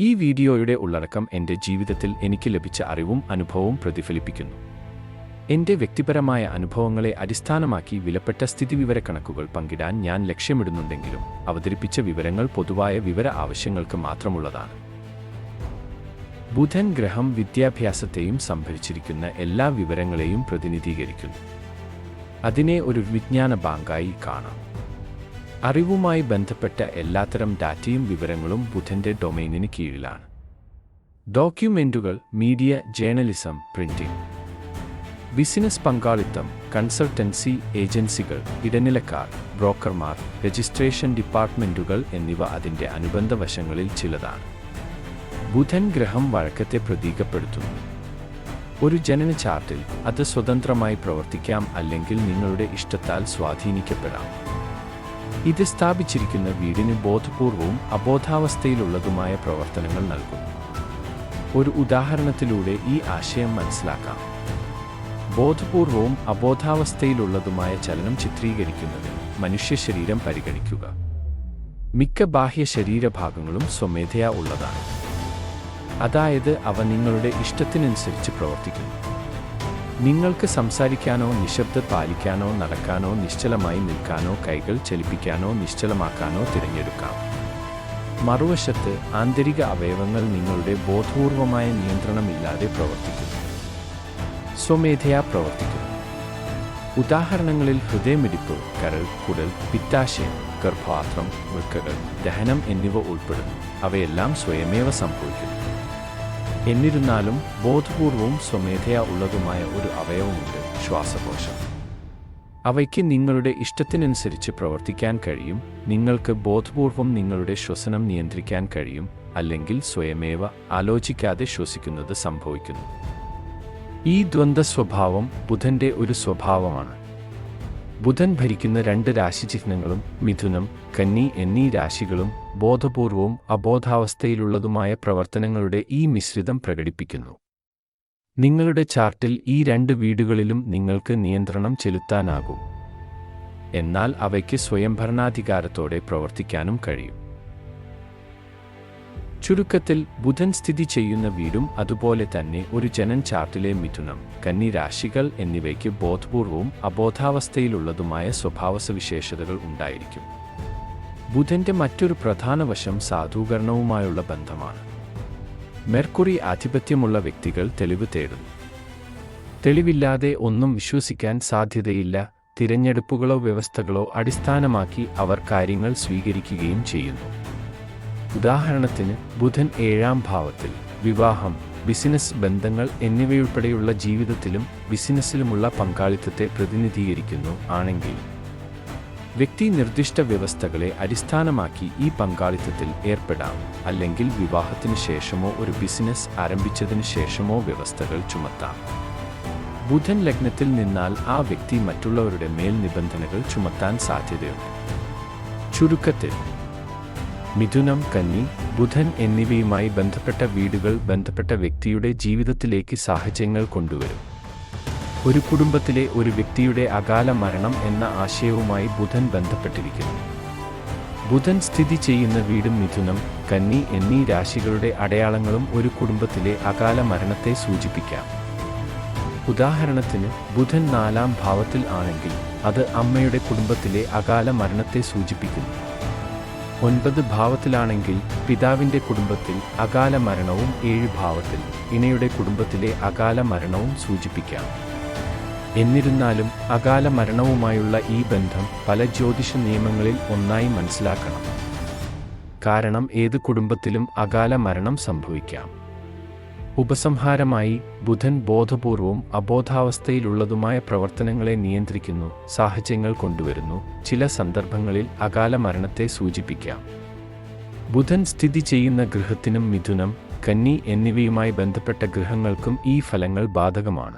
ഈ വീഡിയോയുടെ ഉള്ളടക്കം എന്റെ ജീവിതത്തിൽ എനിക്ക് ലഭിച്ച അറിവും അനുഭവവും പ്രതിഫലിപ്പിക്കുന്നു. എന്റെ വ്യക്തിപരമായ അനുഭവങ്ങളെ അടിസ്ഥാനമാക്കി വിലപ്പെട്ട സ്ഥിതിവിവരക്കണക്കുകൾ പങ്കിടാൻ ഞാൻ ലക്ഷ്യമിടുന്നുണ്ടെങ്കിലും അവതരിപ്പിച്ച വിവരങ്ങൾ പൊതുവായ വിവര ആവശ്യങ്ങൾക്ക് മാത്രമുള്ളതാണ്. ബുധൻ ഗ്രഹം വിദ്യാഭ്യാസത്തെയും സംഭരിച്ചിരിക്കുന്ന എല്ലാ വിവരങ്ങളെയും പ്രതിനിധീകരിക്കുന്നു. അതിനെ ഒരു വിജ്ഞാന ബാങ്കായി കാണാം. അറിവുമായി ബന്ധപ്പെട്ട എല്ലാത്തരം ഡാറ്റയും വിവരങ്ങളും ബുധന്റെ ഡൊമൈനിന് കീഴിലാണ്. ഡോക്യുമെന്റുകൾ മീഡിയ ജേണലിസം പ്രിന്റിംഗ് ബിസിനസ് പങ്കാളിത്തം കൺസൾട്ടൻസി ഏജൻസികൾ ഇടനിലക്കാർ ബ്രോക്കർമാർ രജിസ്ട്രേഷൻ ഡിപ്പാർട്ട്മെന്റുകൾ എന്നിവ അതിന്റെ അനുബന്ധ വശങ്ങളിൽ ചിലതാണ്. ബുധൻ ഗ്രഹം വഴക്കത്തെ പ്രതീകപ്പെടുത്തുന്നു. ഒരു ജനന ചാർട്ടിൽ അത് സ്വതന്ത്രമായി പ്രവർത്തിക്കാം അല്ലെങ്കിൽ നിങ്ങളുടെ ഇഷ്ടത്താൽ സ്വാധീനിക്കപ്പെടാം. ഇത് സ്ഥാപിച്ചിരിക്കുന്ന വീടിന് ബോധപൂർവവും അബോധാവസ്ഥയിലുള്ളതുമായ പ്രവർത്തനങ്ങൾ നൽകും. ഒരു ഉദാഹരണത്തിലൂടെ ഈ ആശയം മനസ്സിലാക്കാം. ബോധപൂർവവും അബോധാവസ്ഥയിലുള്ളതുമായ ചലനം ചിത്രീകരിക്കുന്നതിന് മനുഷ്യ ശരീരം പരിഗണിക്കുക. മിക്ക ബാഹ്യ ശരീരഭാഗങ്ങളും സ്വമേധയാ ഉള്ളതാണ്. അതായത് അവ നിങ്ങളുടെ ഇഷ്ടത്തിനനുസരിച്ച് പ്രവർത്തിക്കുന്നു. നിങ്ങൾക്ക് സംസാരിക്കാനോ നിശബ്ദ പാലിക്കാനോ നടക്കാനോ നിശ്ചലമായി നിൽക്കാനോ കൈകൾ ചലിപ്പിക്കാനോ നിശ്ചലമാക്കാനോ തിരഞ്ഞെടുക്കാം. മറുവശത്ത് ആന്തരിക അവയവങ്ങൾ നിങ്ങളുടെ ബോധപൂർവമായ നിയന്ത്രണമില്ലാതെ പ്രവർത്തിക്കുന്നു. സ്വമേധയാ പ്രവർത്തിക്കുന്നു. ഉദാഹരണങ്ങളിൽ ഹൃദയമിടിപ്പ് കരൾ കുടൽ പിത്താശയം ഗർഭാത്രം വൃക്കകൾ ദഹനം എന്നിവ ഉൾപ്പെടുന്നു. അവയെല്ലാം സ്വയമേവ സംഭവിക്കുന്നു. എന്നിരുന്നാലും ബോധപൂർവവും സ്വമേധയാ ഉള്ളതുമായ ഒരു അവയവമുണ്ട് ശ്വാസകോശം. അവയ്ക്ക് നിങ്ങളുടെ ഇഷ്ടത്തിനനുസരിച്ച് പ്രവർത്തിക്കാൻ കഴിയും നിങ്ങൾക്ക് ബോധപൂർവം നിങ്ങളുടെ ശ്വസനം നിയന്ത്രിക്കാൻ കഴിയും അല്ലെങ്കിൽ സ്വയമേവ ആലോചിക്കാതെ ശ്വസിക്കുന്നത് സംഭവിക്കുന്നു. ഈ ദ്വന്ദ്വ സ്വഭാവം ബുധന്റെ ഒരു സ്വഭാവമാണ്. ബുധൻ ഭരിക്കുന്ന രണ്ട് രാശിചിഹ്നങ്ങളും മിഥുനം കന്നി എന്നീ രാശികളും ബോധപൂർവവും അബോധാവസ്ഥയിലുള്ളതുമായ പ്രവർത്തനങ്ങളുടെ ഈ മിശ്രിതം പ്രകടിപ്പിക്കുന്നു. നിങ്ങളുടെ ചാർട്ടിൽ ഈ രണ്ട് വീടുകളിലും നിങ്ങൾക്ക് നിയന്ത്രണം ചെലുത്താനാകും. എന്നാൽ അവയ്ക്ക് സ്വയംഭരണാധികാരത്തോടെ പ്രവർത്തിക്കാനും കഴിയും. ചുരുക്കത്തിൽ ബുധൻ സ്ഥിതി ചെയ്യുന്ന വീടും അതുപോലെ തന്നെ ഒരു ജനൻ ചാർട്ടിലെ മിഥുനം കന്നി രാശികൾ എന്നിവയ്ക്ക് ബോധപൂർവവും അബോധാവസ്ഥയിലുള്ളതുമായ സ്വഭാവസവിശേഷതകൾ ഉണ്ടായിരിക്കും. ബുധന്റെ മറ്റൊരു പ്രധാന വശം സാധൂകരണവുമായുള്ള ബന്ധമാണ്. മെർക്കുറി ആധിപത്യമുള്ള വ്യക്തികൾ തെളിവ് തേടുന്നു. തെളിവില്ലാതെ ഒന്നും വിശ്വസിക്കാൻ സാധ്യതയില്ല തിരഞ്ഞെടുപ്പുകളോ വ്യവസ്ഥകളോ അടിസ്ഥാനമാക്കി അവർ കാര്യങ്ങൾ സ്വീകരിക്കുകയും ചെയ്യുന്നു. ഉദാഹരണത്തിന് ബുധൻ ഏഴാം ഭാവത്തിൽ വിവാഹം ബിസിനസ് ബന്ധങ്ങൾ എന്നിവയുൾപ്പെടെയുള്ള ജീവിതത്തിലും ബിസിനസ്സിലുമുള്ള പങ്കാളിത്തത്തെ പ്രതിനിധീകരിക്കുന്നു. ആണെങ്കിൽ വ്യക്തി നിർദ്ദിഷ്ട വ്യവസ്ഥകളെ അടിസ്ഥാനമാക്കി ഈ പങ്കാളിത്തത്തിൽ ഏർപ്പെടാം. അല്ലെങ്കിൽ വിവാഹത്തിന് ശേഷമോ ഒരു ബിസിനസ് ആരംഭിച്ചതിന് ശേഷമോ വ്യവസ്ഥകൾ ചുമത്താം. ബുധൻ ലഗ്നത്തിൽ നിന്നാൽ ആ വ്യക്തി മറ്റുള്ളവരുടെ മേൽ നിബന്ധനകൾ ചുമത്താൻ സാധ്യതയുണ്ട്. ചുരുക്കത്തിൽ മിഥുനം കന്നി ബുധൻ എന്നിവയുമായി ബന്ധപ്പെട്ട വീടുകൾ ബന്ധപ്പെട്ട വ്യക്തിയുടെ ജീവിതത്തിലേക്ക് സാഹചര്യങ്ങൾ കൊണ്ടുവരും. ഒരു കുടുംബത്തിലെ ഒരു വ്യക്തിയുടെ അകാല മരണം എന്ന ആശയവുമായി ബുധൻ ബന്ധപ്പെട്ടിരിക്കുന്നു. ബുധൻ സ്ഥിതി ചെയ്യുന്ന വീടും മിഥുനം കന്നി എന്നീ രാശികളുടെ അടയാളങ്ങളും ഒരു കുടുംബത്തിലെ അകാല മരണത്തെ സൂചിപ്പിക്കാം. ഉദാഹരണത്തിന് ബുധൻ നാലാം ഭാവത്തിൽ ആണെങ്കിൽ അത് അമ്മയുടെ കുടുംബത്തിലെ അകാല മരണത്തെ സൂചിപ്പിക്കുന്നു. ഒൻപത് ഭാവത്തിലാണെങ്കിൽ പിതാവിന്റെ കുടുംബത്തിൽ അകാല മരണവും ഏഴ് ഭാവത്തിൽ ഇണയുടെ കുടുംബത്തിലെ അകാല മരണവും സൂചിപ്പിക്കാം. എന്നിരുന്നാലും അകാല മരണവുമായുള്ള ഈ ബന്ധം പല ജ്യോതിഷ നിയമങ്ങളിൽ ഒന്നായി മനസ്സിലാക്കണം. കാരണം ഏത് കുടുംബത്തിലും അകാല മരണം സംഭവിക്കാം. ഉപസംഹാരമായി ബുധൻ ബോധപൂർവവും അബോധാവസ്ഥയിലുള്ളതുമായ പ്രവർത്തനങ്ങളെ നിയന്ത്രിക്കുന്നു സാഹചര്യങ്ങൾ കൊണ്ടുവരുന്നു ചില സന്ദർഭങ്ങളിൽ അകാല മരണത്തെ സൂചിപ്പിക്കാം. ബുധൻ സ്ഥിതി ചെയ്യുന്ന ഗൃഹത്തിനും മിഥുനം കന്നി എന്നിവയുമായി ബന്ധപ്പെട്ട ഗൃഹങ്ങൾക്കും ഈ ഫലങ്ങൾ ബാധകമാണ്.